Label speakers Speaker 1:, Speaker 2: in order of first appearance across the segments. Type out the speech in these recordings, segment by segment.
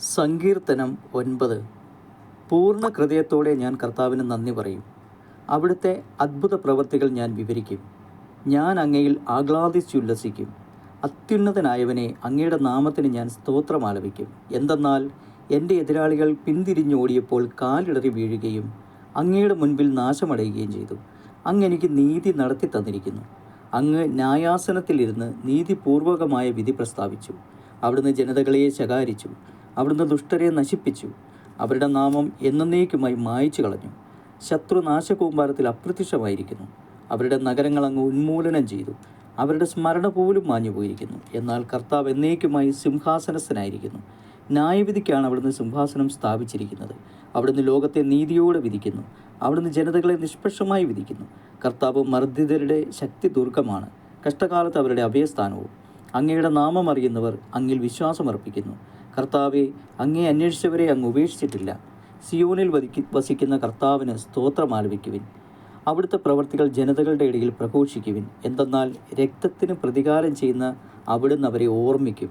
Speaker 1: സങ്കീർത്തനം ഒൻപത്. പൂർണ ഹൃദയത്തോടെ ഞാൻ കർത്താവിന് നന്ദി പറയും. അവിടുത്തെ അത്ഭുത പ്രവൃത്തികൾ ഞാൻ വിവരിക്കും. ഞാൻ അങ്ങയിൽ ആഹ്ലാദിച്ചുല്ലസിക്കും. അത്യുന്നതനായവനെ അങ്ങയുടെ നാമത്തിന് ഞാൻ സ്തോത്രം ആലപിക്കും എന്തെന്നാൽ എന്റെ എതിരാളികൾ പിന്തിരിഞ്ഞോടിയപ്പോൾ കാലിടറി വീഴുകയും അങ്ങയുടെ മുൻപിൽ നാശമടയുകയും ചെയ്തു. അങ്ങ് എനിക്ക് നീതി നടത്തി തന്നിരിക്കുന്നു. അങ്ങ് ന്യായാസനത്തിലിരുന്ന് നീതിപൂർവകമായ വിധി പ്രസ്താവിച്ചു. അവിടുന്ന് ജനതകളെ ശകാരിച്ചു. അവിടുന്ന് ദുഷ്ടരെ നശിപ്പിച്ചു. അവരുടെ നാമം എന്നേക്കുമായി മായ്ച്ചു കളഞ്ഞു. ശത്രു നാശകൂമ്പാരത്തിൽ അപ്രത്യക്ഷമായിരിക്കുന്നു. അവരുടെ നഗരങ്ങൾ അങ്ങ് ഉന്മൂലനം ചെയ്തു. അവരുടെ സ്മരണ പോലും മാഞ്ഞു പോയിരിക്കുന്നു. എന്നാൽ കർത്താവ് എന്നേക്കുമായി സിംഹാസനസ്ഥനായിരിക്കുന്നു. ന്യായവിധിക്കാണ് അവിടുന്ന് സിംഹാസനം സ്ഥാപിച്ചിരിക്കുന്നത്. അവിടുന്ന് ലോകത്തെ നീതിയോടെ വിധിക്കുന്നു. അവിടുന്ന് ജനതകളെ നിഷ്പക്ഷമായി വിധിക്കുന്നു. കർത്താവ് മർദ്ദിതരുടെ ശക്തി ദുർഗമാണ്. കഷ്ടകാലത്ത് അവരുടെ അഭയസ്ഥാനവും. അങ്ങയുടെ നാമം അറിയുന്നവർ അങ്ങിൽ വിശ്വാസമർപ്പിക്കുന്നു. കർത്താവെ അങ്ങേ അന്വേഷിച്ചവരെ അങ്ങ് ഉപേക്ഷിച്ചിട്ടില്ല. സിയോനിൽ വദിക്ക് വസിക്കുന്ന കർത്താവിന് സ്തോത്രം ആലപിക്കുവിൻ. അവിടുത്തെ പ്രവർത്തികൾ ജനതകളുടെ ഇടയിൽ പ്രഘോഷിക്കുവിൻ. എന്തെന്നാൽ രക്തത്തിന് പ്രതികാരം ചെയ്യുന്ന അവിടുന്ന് അവരെ ഓർമ്മിക്കും.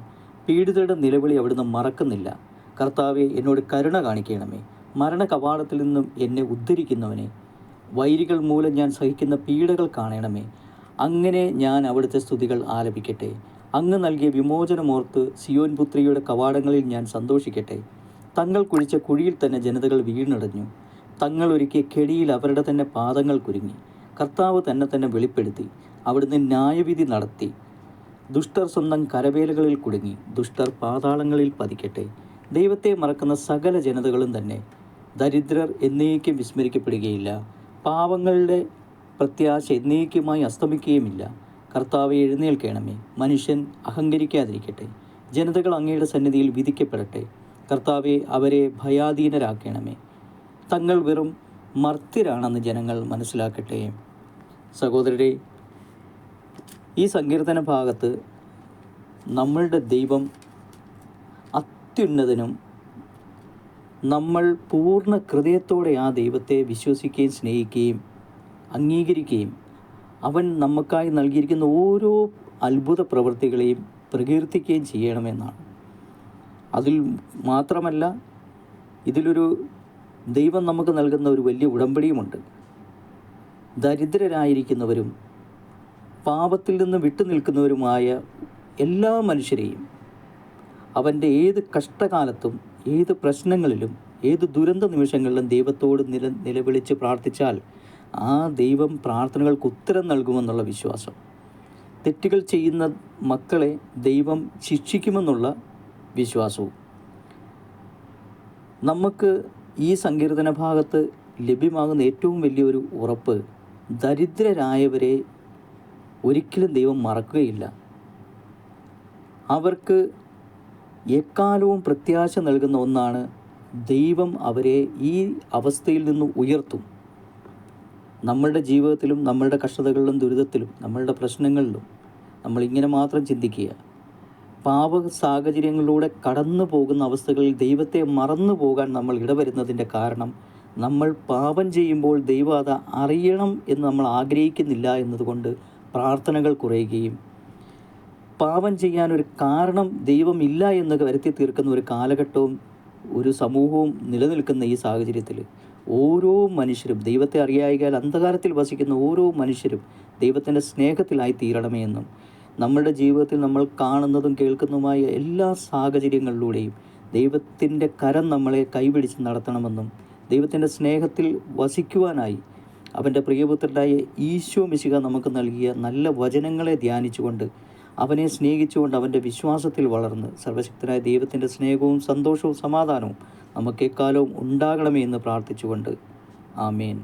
Speaker 1: പീഡിതരുടെ നിലവിളി അവിടുന്ന് മറക്കുന്നില്ല. കർത്താവെ എന്നോട് കരുണ കാണിക്കണമേ. മരണ കവാടത്തിൽ നിന്നും എന്നെ ഉദ്ധരിക്കുന്നവനെ. വൈരികൾ മൂലം ഞാൻ സഹിക്കുന്ന പീഡകൾ കാണണമേ. അങ്ങനെ ഞാൻ അവിടുത്തെ സ്തുതികൾ ആലപിക്കട്ടെ. അങ്ങ് നൽകിയ വിമോചനമോർത്ത് സിയോൻ പുത്രിയുടെ കവാടങ്ങളിൽ ഞാൻ സന്തോഷിക്കട്ടെ. തങ്ങൾ കുഴിച്ച കുഴിയിൽ തന്നെ ജനതകൾ വീണടഞ്ഞു. തങ്ങൾ ഒരുക്കിയ കെടിയിൽ അവരുടെ തന്നെ പാദങ്ങൾ കുരുങ്ങി. കർത്താവ് തന്നെ തന്നെ വെളിപ്പെടുത്തി. അവിടുന്ന് ന്യായവിധി നടത്തി. ദുഷ്ടർ സ്വന്തം കരവേലകളിൽ കുടുങ്ങി. ദുഷ്ടർ പാതാളങ്ങളിൽ പതിക്കട്ടെ. ദൈവത്തെ മറക്കുന്ന സകല ജനതകളും തന്നെ. ദരിദ്രർ എന്നേക്കും വിസ്മരിക്കപ്പെടുകയില്ല. പാവങ്ങളുടെ പ്രത്യാശ എന്നേക്കുമായി അസ്തമിക്കുകയുമില്ല. കർത്താവെ എഴുന്നേൽക്കണമേ. മനുഷ്യൻ അഹങ്കരിക്കാതിരിക്കട്ടെ. ജനതകൾ അങ്ങയുടെ സന്നിധിയിൽ വിധിക്കപ്പെടട്ടെ. കർത്താവെ അവരെ ഭയാധീനരാക്കണമേ. തങ്ങൾ വെറും മർത്യരാണെന്ന് ജനങ്ങൾ മനസ്സിലാക്കട്ടെ. സഹോദരരെ ഈ സങ്കീർത്തന ഭാഗത്ത് നമ്മളുടെ ദൈവം അത്യുന്നതനും നമ്മൾ പൂർണ ഹൃദയത്തോടെ ആ ദൈവത്തെ വിശ്വസിക്കുകയും സ്നേഹിക്കുകയും അംഗീകരിക്കുകയും അവൻ നമുക്കായി നൽകിയിരിക്കുന്ന ഓരോ അത്ഭുത പ്രവൃത്തികളെയും പ്രകീർത്തിക്കുകയും ചെയ്യണമെന്നാണ്. അതിൽ മാത്രമല്ല ഇതിലൊരു ദൈവം നമുക്ക് നൽകുന്ന ഒരു വലിയ ഉടമ്പടിയുമുണ്ട്. ദരിദ്രരായിരിക്കുന്നവരും പാപത്തിൽ നിന്ന് വിട്ടു നിൽക്കുന്നവരുമായ എല്ലാ മനുഷ്യരെയും അവന്റെ ഏത് കഷ്ടകാലത്തും ഏത് പ്രശ്നങ്ങളിലും ഏത് ദുരന്ത നിമിഷങ്ങളിലും ദൈവത്തോട് നില നിലവിളിച്ച് പ്രാർത്ഥിച്ചാൽ ആ ദൈവം പ്രാർത്ഥനകൾക്ക് ഉത്തരം നൽകുമെന്നുള്ള വിശ്വാസം. തെറ്റുകൾ ചെയ്യുന്ന മക്കളെ ദൈവം ശിക്ഷിക്കുമെന്നുള്ള വിശ്വാസവും. നമുക്ക് ഈ സങ്കീർത്തന ഭാഗത്ത് ലഭ്യമാകുന്ന ഏറ്റവും വലിയൊരു ഉറപ്പ് ദരിദ്രരായവരെ ഒരിക്കലും ദൈവം മറക്കുകയില്ല. അവർക്ക് എക്കാലവും പ്രത്യാശ നൽകുന്ന ഒന്നാണ് ദൈവം അവരെ ഈ അവസ്ഥയിൽ നിന്ന് ഉയർത്തും. നമ്മളുടെ ജീവിതത്തിലും നമ്മളുടെ കഷ്ടതകളിലും ദുരിതത്തിലും നമ്മളുടെ പ്രശ്നങ്ങളിലും നമ്മളിങ്ങനെ മാത്രം ചിന്തിക്കുക. പാപ സാഹചര്യങ്ങളിലൂടെ കടന്നു പോകുന്ന അവസ്ഥകളിൽ ദൈവത്തെ മറന്നു പോകാൻ നമ്മൾ ഇടവരുന്നതിന്റെ കാരണം നമ്മൾ പാപം ചെയ്യുമ്പോൾ ദൈവം അത് അറിയണം എന്ന് നമ്മൾ ആഗ്രഹിക്കുന്നില്ല എന്നതുകൊണ്ട് പ്രാർത്ഥനകൾ കുറയുകയും പാപം ചെയ്യാനൊരു കാരണം ദൈവമില്ല എന്ന് വരുത്തി തീർക്കുന്ന ഒരു കാലഘട്ടവും ഒരു സമൂഹവും നിലനിൽക്കുന്ന ഈ സാഹചര്യത്തിൽ ഓരോ മനുഷ്യരും ദൈവത്തെ അറിയായികാൽ അന്ധകാരത്തിൽ വസിക്കുന്ന ഓരോ മനുഷ്യരും ദൈവത്തിന്റെ സ്നേഹത്തിലായി തീരണമേ എന്നും നമ്മുടെ ജീവിതത്തിൽ നമ്മൾ കാണുന്നതും കേൾക്കുന്നതുമായ എല്ലാ സാഹചര്യങ്ങളിലൂടെയും ദൈവത്തിന്റെ കരം നമ്മളെ കൈപിടിച്ച് നടത്തണമെന്നും ദൈവത്തിന്റെ സ്നേഹത്തിൽ വസിക്കുവാനായി അവന്റെ പ്രിയപുത്രനായ ഈശോ മിശിക നമുക്ക് നൽകിയ നല്ല വചനങ്ങളെ ധ്യാനിച്ചുകൊണ്ട് അവനെ സ്നേഹിച്ചുകൊണ്ട് അവന്റെ വിശ്വാസത്തിൽ വളർന്ന് സർവശക്തനായ ദൈവത്തിന്റെ സ്നേഹവും സന്തോഷവും സമാധാനവും നമുക്ക് എക്കാലവും ഉണ്ടാകണമേ എന്ന് പ്രാർത്ഥിച്ചുകൊണ്ട്. ആമേൻ.